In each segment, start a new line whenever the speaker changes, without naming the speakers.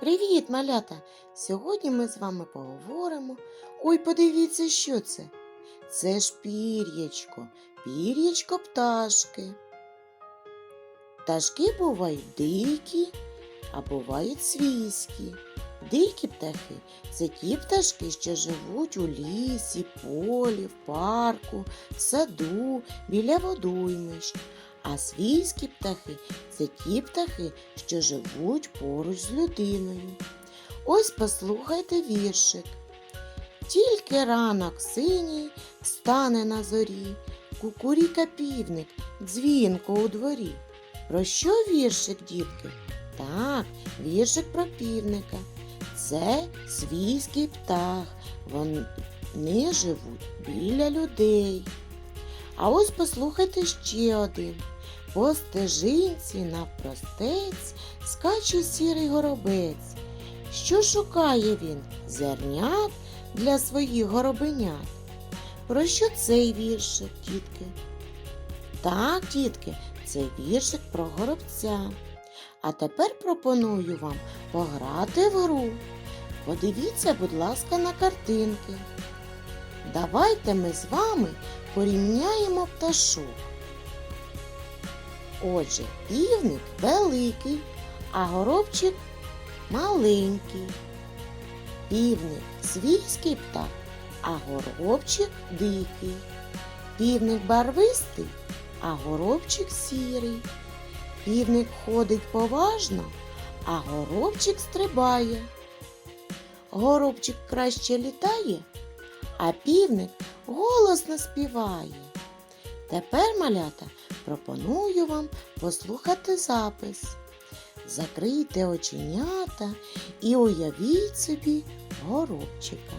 Привіт, малята! Сьогодні ми з вами поговоримо. Ой, подивіться, що це. Це ж пір'ячко, пір'ячко пташки. Пташки бувають дикі, а бувають свійські. Дикі птахи це ті пташки, що живуть у лісі, полі, в парку, в саду, біля водоймищ. А свійські птахи це ті птахи, що живуть поруч з людиною. Ось послухайте віршик. Тільки ранок синій стане на зорі, кукуріка півник, дзвінко у дворі. Про що віршик, дітки? Так, віршик про півника. Це свійський птах. Вони живуть біля людей. А ось послухайте ще один. По стежинці навпростець скаче сірий горобець. Що шукає він? Зернят для своїх горобенят. Про що цей віршик, дітки? Так, дітки, це віршик про горобця. А тепер пропоную вам пограти в гру. Подивіться, будь ласка, на картинки. Давайте ми з вами порівняємо пташок. Отже, півник великий, а горобчик маленький. Півник свійський птах, а горобчик дикий. Півник барвистий, а горобчик сірий. Півник ходить поважно, а горобчик стрибає. Горобчик краще літає, а півник голосно співає. Тепер, малята, пропоную вам послухати запис. Закрийте оченята і уявіть собі горобчика.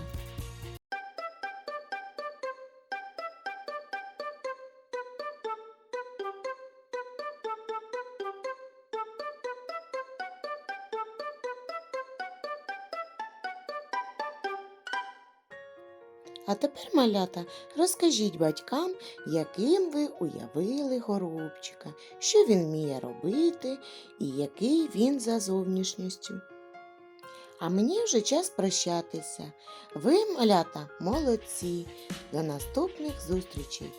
А тепер, малята, розкажіть батькам, яким ви уявили горобчика, що він вміє робити і який він за зовнішністю. А мені вже час прощатися. Ви, малята, молодці. До наступних зустрічей!